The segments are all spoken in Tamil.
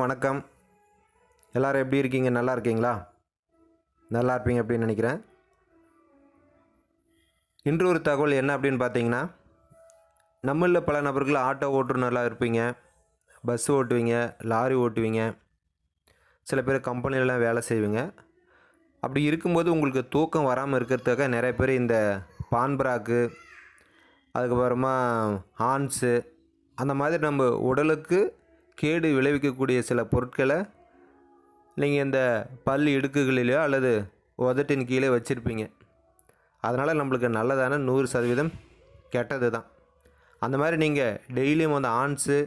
வணக்கம். எல்லோரும் எப்படி இருக்கீங்க? நல்லா இருக்கீங்களா? நல்லா இருப்பீங்க அப்படின்னு நினைக்கிறேன். இன்று ஒரு தகவல் என்ன அப்படின்னு பார்த்தீங்கன்னா நம்மளில் பல நபர்கள் ஆட்டோ ஓட்டுநர்களாக இருப்பீங்க பஸ் ஓட்டுவீங்க லாரி ஓட்டுவீங்க சில பேர் கம்பெனிலலாம் வேலை செய்வீங்க. அப்படி இருக்கும்போது உங்களுக்கு தூக்கம் வராமல் இருக்கிறதுக்காக நிறைய பேர் இந்த பான்பராக்கு அதுக்கப்புறமா ஹான்ஸு அந்த மாதிரி நம்ம உடலுக்கு கேடு விளைவிக்கக்கூடிய சில பொருட்களை நீங்கள் இந்த பல் இடுக்குகளிலையோ அல்லது உதட்டின் கீழே வச்சுருப்பீங்க. அதனால் நம்மளுக்கு நல்லதான நூறு சதவீதம் கெட்டது தான். அந்த மாதிரி நீங்கள் டெய்லியும் வந்து ஆன்ஸு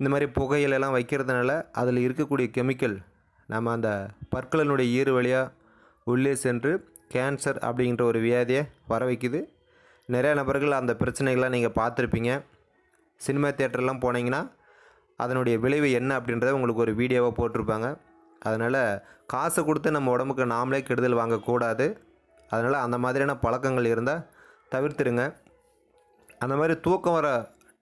இந்த மாதிரி புகையிலெல்லாம் வைக்கிறதுனால அதில் இருக்கக்கூடிய கெமிக்கல் நம்ம அந்த பற்களினுடைய ஈறு வழியாக உள்ளே சென்று கேன்சர் அப்படிங்கிற ஒரு வியாதியை வர வைக்குது. நிறையா நபர்கள் அந்த பிரச்சனைகள்லாம் நீங்கள் பார்த்துருப்பீங்க. சினிமா தேட்டர்லாம் போனீங்கன்னா அதனுடைய விளைவு என்ன அப்படின்றத உங்களுக்கு ஒரு வீடியோவாக போட்டிருப்பாங்க. அதனால் காசை கொடுத்து நம்ம உடம்புக்கு நாமளே கெடுதல் வாங்கக்கூடாது. அதனால் அந்த மாதிரியான பழக்கங்கள் இருந்தால் தவிர்த்துடுங்க அந்த மாதிரி தூக்கம் வர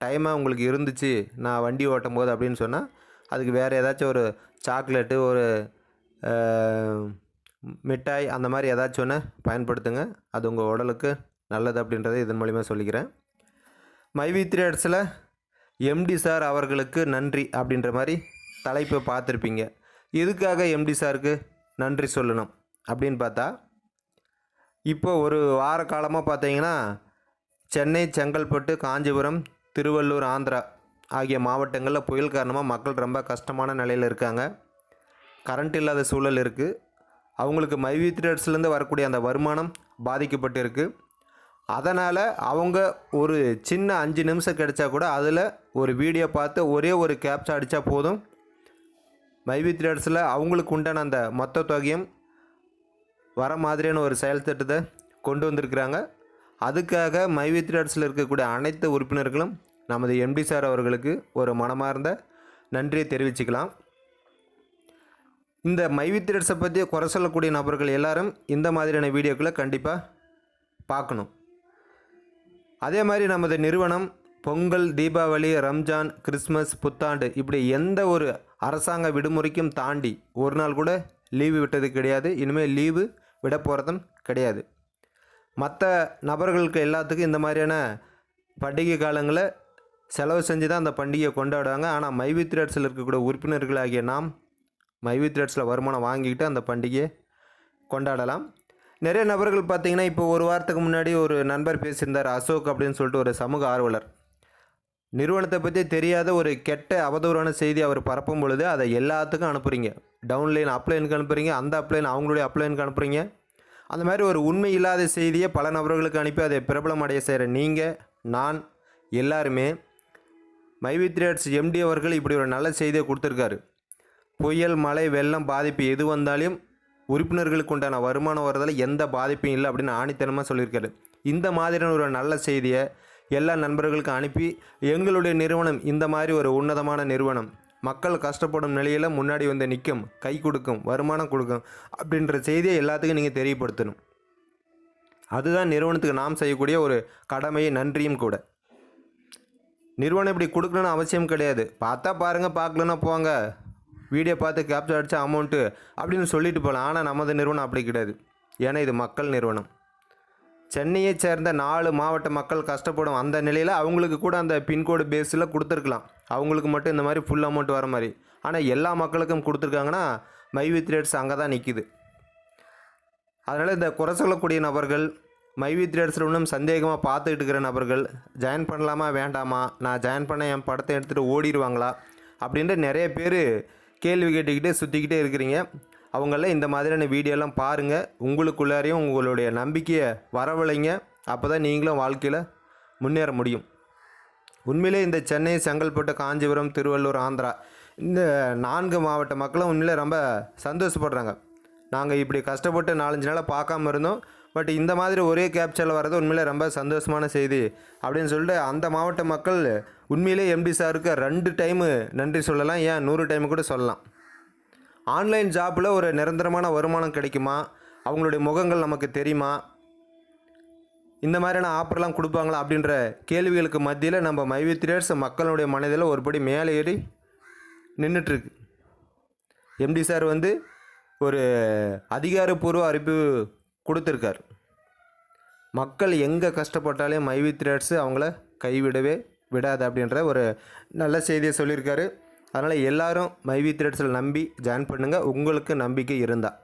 டைமாக உங்களுக்கு இருந்துச்சு நான் வண்டி ஓட்டும் போது அப்படின்னு சொன்னால் அதுக்கு வேறு ஏதாச்சும் ஒரு சாக்லேட்டு ஒரு மிட்டாய் அந்த மாதிரி ஏதாச்சும் ஒன்று பயன்படுத்துங்க. அது உங்கள் உடலுக்கு நல்லது அப்படின்றத இதன் மூலிமா சொல்லிக்கிறேன். மைவி த்ரீ த்ரேட்ஸில் எம்டி சார் அவர்களுக்கு நன்றி அப்படின்ற மாதிரி தலைப்பை பார்த்துருப்பீங்க. எதுக்காக எம்டி சாருக்கு நன்றி சொல்லணும் அப்படின்னு பார்த்தா இப்போ ஒரு வார காலமாக பார்த்தீங்கன்னா சென்னை செங்கல்பட்டு காஞ்சிபுரம் திருவள்ளூர் ஆந்திரா ஆகிய மாவட்டங்களில் புயல் காரணமாக மக்கள் ரொம்ப கஷ்டமான நிலையில் இருக்காங்க. கரண்ட் இல்லாத சூழல் இருக்குது அவங்களுக்கு மைவி த்ரேட்ஸ்லேருந்து வரக்கூடிய அந்த வருமானம் பாதிக்கப்பட்டு இருக்குது அதனால் அவங்க ஒரு சின்ன அஞ்சு நிமிஷம் கிடைச்சா கூட அதில் ஒரு வீடியோ பார்த்து ஒரே ஒரு கேப்ஸ் அடித்தா போதும். மைவி த்ரேட்ஸில் அவங்களுக்கு உண்டான அந்த மொத்த தொகையும் வர மாதிரியான ஒரு செயல் திட்டத்தை கொண்டு வந்திருக்கிறாங்க. அதுக்காக மைவி த்ரேட்ஸில் இருக்கக்கூடிய அனைத்து உறுப்பினர்களும் நமது எம்டி சார் அவர்களுக்கு ஒரு மனமார்ந்த நன்றியை தெரிவிச்சுக்கலாம். இந்த மைவி த்ரேட்ஸை பற்றி குறை சொல்லக்கூடிய நபர்கள் எல்லாரும் இந்த மாதிரியான வீடியோக்களை கண்டிப்பாக பார்க்கணும். அதே மாதிரி நமது நிறுவனம் பொங்கல் தீபாவளி ரம்ஜான் கிறிஸ்மஸ் புத்தாண்டு இப்படி எந்த ஒரு அரசாங்க விடுமுறைக்கும் தாண்டி ஒரு நாள் கூட லீவு விட்டது கிடையாது. இனிமேல் லீவு விட போகிறதும் கிடையாது. மற்ற நபர்களுக்கு எல்லாத்துக்கும் இந்த மாதிரியான பண்டிகை காலங்களில் செலவு செஞ்சு தான் அந்த பண்டிகையை கொண்டாடுவாங்க ஆனால் மைவி த்ரேட்ஸில் இருக்கக்கூடிய உறுப்பினர்களாகிய நாம் மைவி த்ரேட்ஸில் வருமானம் வாங்கிக்கிட்டு அந்த பண்டிகையை கொண்டாடலாம். நிறைய நபர்கள் பார்த்தீங்கன்னா இப்போ ஒரு வாரத்துக்கு முன்னாடி ஒரு நண்பர் பேசியிருந்தார் அசோக் அப்படின்னு சொல்லிட்டு ஒரு சமூக ஆர்வலர். நிறுவனத்தை பற்றி தெரியாத ஒரு கெட்ட அவதூறான செய்தி அவர் பரப்பும் பொழுது அதை எல்லாத்துக்கும் அனுப்புகிறீங்க டவுன்லைன் அப்ளைனுக்கு அனுப்புகிறீங்க அந்த அப்ளைன் அவங்களுடைய அப்ளைனுக்கு அனுப்புகிறீங்க அந்த மாதிரி ஒரு உண்மை இல்லாத செய்தியை பல நபர்களுக்கு அனுப்பி அதை பிரபலம் அடைய செய்கிற நீங்கள் நான் எல்லாருமே மைவித்ரேட்ஸ் எம்டி அவர்கள் இப்படி ஒரு நல்ல செய்தியை கொடுத்துருக்காரு. புயல் மழை வெள்ளம் பாதிப்பு எது வந்தாலும் உறுப்பினர்களுக்கு உண்டான வருமானம் வரதில் எந்த பாதிப்பும் இல்லை அப்படின்னு ஆணித்தனமாக சொல்லியிருக்காரு. இந்த மாதிரியான ஒரு நல்ல செய்தியை எல்லா நண்பர்களுக்கும் அனுப்பி எங்களுடைய நிறுவனம் இந்த மாதிரி ஒரு உன்னதமான நிறுவனம். மக்கள் கஷ்டப்படும் நிலையில் முன்னாடி வந்து நிற்கும் கை கொடுக்கும் வருமானம் கொடுக்கும் அப்படின்ற செய்தியை எல்லாத்துக்கும் நீங்கள் தெரியப்படுத்தணும். அதுதான் நிறுவனத்துக்கு நாம் செய்யக்கூடிய ஒரு கடமையும் நன்றியும் கூட. நிறுவனம் இப்படி கொடுக்கணும்னு அவசியம் கிடையாது. பார்த்தா பாருங்கள் பார்க்கலன்னா போங்க. வீடியோ பார்த்து கேப்சர் அடித்த அமௌண்ட்டு அப்படின்னு சொல்லிட்டு போகலாம் ஆனால் நமது நிறுவனம் அப்படி கிடையாது. ஏன்னா இது மக்கள் நிறுவனம். சென்னையை சேர்ந்த நாலு மாவட்ட மக்கள் கஷ்டப்படும் அந்த நிலையில் அவங்களுக்கு கூட அந்த பின்கோடு பேஸில் கொடுத்துருக்கலாம். அவங்களுக்கு மட்டும் இந்த மாதிரி ஃபுல் அமௌண்ட் வர மாதிரி. ஆனால் எல்லா மக்களுக்கும் கொடுத்துருக்காங்கன்னா மைவித் ரேட்ஸ் அங்கே தான் நிற்கிது அதனால் இந்த குறை சொல்லக்கூடிய நபர்கள் மைவித் ரேட்ஸில் இன்னும் சந்தேகமாக பார்த்துக்கிட்டு இருக்கிற நபர்கள் ஜாயின் பண்ணலாமா வேண்டாமா நான் ஜாயின் பண்ண என் படத்தை எடுத்துகிட்டு ஓடிடுவாங்களா அப்படின்ட்டு நிறைய பேர் கேள்வி கேட்டுக்கிட்டே சுற்றிக்கிட்டே இருக்கிறீங்க. அவங்கள இந்த மாதிரியான வீடியோலாம் பாருங்கள் உங்களுக்குள்ளாரையும் உங்களுடைய நம்பிக்கையை வரவழைங்க. அப்போ தான் நீங்களும் வாழ்க்கையில் முன்னேற முடியும். உண்மையிலே இந்த சென்னை செங்கல்பட்டு காஞ்சிபுரம் திருவள்ளூர் ஆந்திரா இந்த நான்கு மாவட்ட மக்களும் உண்மையிலே ரொம்ப சந்தோஷப்படுறாங்க. நாங்கள் இப்படி கஷ்டப்பட்டு நாலஞ்சு நாளாக பார்க்காம இருந்தோம். பட் இந்த மாதிரி ஒரே கேப்சரில் வர்றது உண்மையிலே ரொம்ப சந்தோஷமான செய்தி. அப்படின்னு சொல்லிட்டு அந்த மாவட்ட மக்கள் உண்மையிலே எம்டி சாருக்கு ரெண்டு டைமு நன்றி சொல்லலாம். ஏன்? நூறு டைமு கூட சொல்லலாம். ஆன்லைன் ஜாப்பில் ஒரு நிரந்தரமான வருமானம் கிடைக்குமா? அவங்களுடைய முகங்கள் நமக்கு தெரியுமா? இந்த மாதிரியான ஆஃபர்லாம் கொடுப்பாங்களா? அப்படின்ற கேள்விகளுக்கு மத்தியில் நம்ம மைவி த்ரேட்ஸ் மக்களுடைய மனதில் ஒருபடி மேலே ஏறி நின்றுட்டுருக்கு எம்டி சார் வந்து ஒரு அதிகாரப்பூர்வ அறிவிப்பு கொடுத்துருக்கார். மக்கள் எங்கே கஷ்டப்பட்டாலே மைவி த்ரேட்ஸு அவங்கள கைவிடவே விடாது அப்படின்ற ஒரு நல்ல செய்தியை சொல்லியிருக்காரு. அதனால் எல்லோரும் மைவி த்ரெட்ஸில் நம்பி ஜாயின் பண்ணுங்கள் உங்களுக்கு நம்பிக்கை இருந்தால்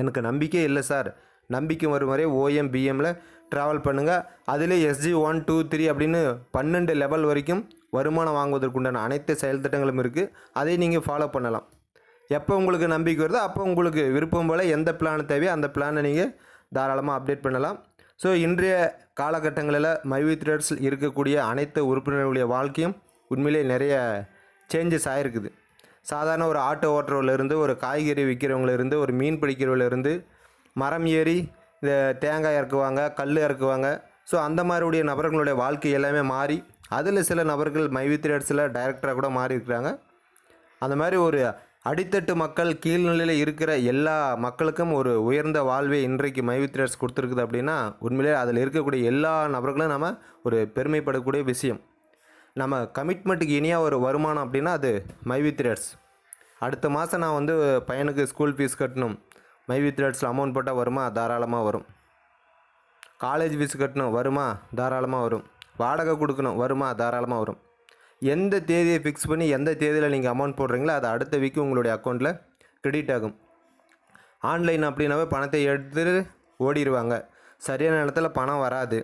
எனக்கு நம்பிக்கை இல்லை சார். நம்பிக்கை வரும் வரை ஓஎம் பிஎம்மில் ட்ராவல் பண்ணுங்கள் அதிலே எஸ்ஜி ஒன் டூ த்ரீ அப்படின்னு பன்னெண்டு லெவல் வரைக்கும் வருமானம் வாங்குவதற்குண்டான அனைத்து செயல் திட்டங்களும் இருக்குது அதை நீங்கள் ஃபாலோ பண்ணலாம். எப்போ உங்களுக்கு நம்பிக்கை வருதோ அப்போ உங்களுக்கு விருப்பம் போல் எந்த பிளான் தேவையோ அந்த பிளானை நீங்கள் தாராளமாக அப்டேட் பண்ணலாம். ஸோ இன்றைய காலகட்டங்களில் மைவி த்ரெட்ஸ் இருக்கக்கூடிய அனைத்து உறுப்பினர்களுடைய வாழ்க்கையும் உண்மையிலே நிறைய சேஞ்சஸ் ஆகிருக்குது சாதாரண ஒரு ஆட்டோ ஓட்டுறவலேருந்து ஒரு காய்கறி விற்கிறவங்கலேருந்து ஒரு மீன் பிடிக்கிறவங்களிருந்து மரம் ஏறி இந்த தேங்காய் இறக்குவாங்க கல் இறக்குவாங்க. ஸோ அந்த மாதிரியுடைய நபர்களுடைய வாழ்க்கை எல்லாமே மாறி அதில் சில நபர்கள் மைவி த்ரெட்ஸில் டைரக்டராக கூட மாறி இருக்கிறாங்க அந்த மாதிரி ஒரு அடித்தட்டு மக்கள் கீழ்நிலையில் இருக்கிற எல்லா மக்களுக்கும் ஒரு உயர்ந்த வாழ்வை இன்றைக்கு மைவித்ரேட்ஸ் கொடுத்துருக்குது அப்படின்னா உண்மையிலே அதில் இருக்கக்கூடிய எல்லா நபர்களும் நம்ம ஒரு பெருமைப்படக்கூடிய விஷயம். நம்ம கமிட்மெண்ட்டுக்கு இனியாக ஒரு வருமானம் அப்படின்னா அது மைவித்ரேட்ஸ் அடுத்த மாதம் நான் வந்து பையனுக்கு ஸ்கூல் ஃபீஸ் கட்டணும். மைவித்ரேட்ஸில் அமௌண்ட் போட்டால் வருமா? தாராளமாக வரும். காலேஜ் ஃபீஸ் கட்டணும். வருமா? தாராளமாக வரும். வாடகை கொடுக்கணும். வருமா? தாராளமாக வரும். எந்த தேதியை ஃபிக்ஸ் பண்ணி எந்த தேதியில் நீங்கள் அமௌண்ட் போடுறீங்களோ அது அடுத்த வீக்கு உங்களுடைய அக்கௌண்ட்டில் கிரெடிட் ஆகும். ஆன்லைன் அப்படின்னாவே பணத்தை எடுத்து ஓடிடுவாங்க சரியான நேரத்தில் பணம் வராது.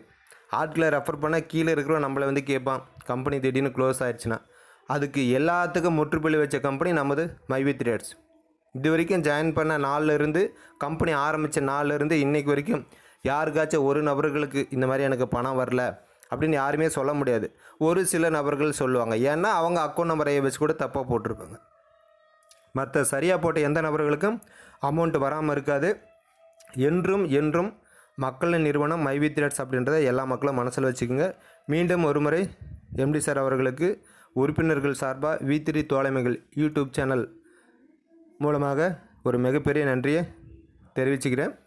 ஆட்களை ரெஃபர் பண்ண கீழே இருக்கிறவன் நம்மளை வந்து கேட்பான். கம்பெனி திடீர்னு க்ளோஸ் ஆயிடுச்சுன்னா. அதுக்கு எல்லாத்துக்கும் முற்றுப்புள்ளி வச்ச கம்பெனி நமது மைவி த்ரேட்ஸ் இது வரைக்கும் ஜாயின் பண்ண நாள்லேருந்து கம்பெனி ஆரம்பித்த நாள்லேருந்து இன்றைக்கு இன்னைக்கு வரைக்கும் யாருக்காச்சும் ஒரு நபர்களுக்கு இந்த மாதிரி எனக்கு பணம் வரல. அப்படின்னு யாருமே சொல்ல முடியாது. ஒரு சில நபர்கள் சொல்லுவாங்க. ஏன்னா அவங்க அக்கௌண்ட் நம்பரை வச்சு கூட தப்பாக போட்டிருப்பாங்க. மற்ற சரியாக போட்ட எந்த நபர்களுக்கும் அமௌண்ட் வராமல் இருக்காது. என்றும் என்றும் மக்களின் நிறுவனம் மைவி த்ரெட்ஸ் அப்படின்றத எல்லா மக்களும் மனசில் வச்சுக்கோங்க. மீண்டும் ஒருமுறை எம்டி சார் அவர்களுக்கு உறுப்பினர்கள் சார்பாக வி த்ரீ தோழமைகள் யூடியூப் சேனல் மூலமாக ஒரு மிகப்பெரிய நன்றியை தெரிவிச்சுக்கிறேன்.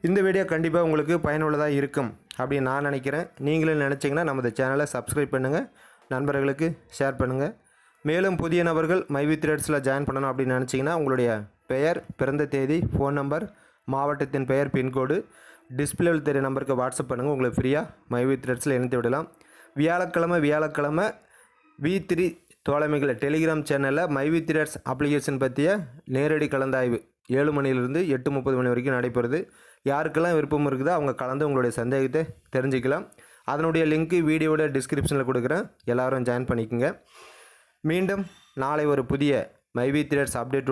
இந்த வீடியோ கண்டிப்பாக உங்களுக்கு பயனுள்ளதாக இருக்கும். அப்படின்னு நான் நினைக்கிறேன். நீங்களும் நினச்சிங்கன்னா நமது சேனலை சப்ஸ்கிரைப் பண்ணுங்கள் நண்பர்களுக்கு ஷேர் பண்ணுங்கள் மேலும் புதிய நபர்கள் மைவி த்ரெட்ஸில் ஜாயின் பண்ணணும் அப்படின்னு நினச்சிங்கன்னா உங்களுடைய பெயர் பிறந்த தேதி ஃபோன் நம்பர் மாவட்டத்தின் பெயர் பின்கோடு டிஸ்பிளேவில் தெரிய நம்பருக்கு வாட்ஸ்அப் பண்ணுங்கள் உங்களுக்கு ஃப்ரீயாக மைவி த்ரெட்ஸில் இணைத்து விடலாம். வியாழக்கிழமை வியாழக்கிழமை வி த்ரீ தோழமைகள் டெலிகிராம் சேனலில் மைவி த்ரெட்ஸ் அப்ளிகேஷன் பற்றிய நேரடி கலந்தாய்வு ஏழு மணிலிருந்து எட்டு முப்பது மணி வரைக்கும் நடைபெறுது. யாருக்கெல்லாம் விருப்பம் இருக்குதோ அவங்க கலந்து உங்களுடைய சந்தேகத்தை தெரிஞ்சுக்கலாம். அதனுடைய லிங்க்கு வீடியோட டிஸ்கிரிப்ஷனில் கொடுக்குறேன். எல்லாரும் ஜாயின் பண்ணிக்கோங்க. மீண்டும் நாளை ஒரு புதிய மைவி த்ரேட்ஸ் அப்டேட்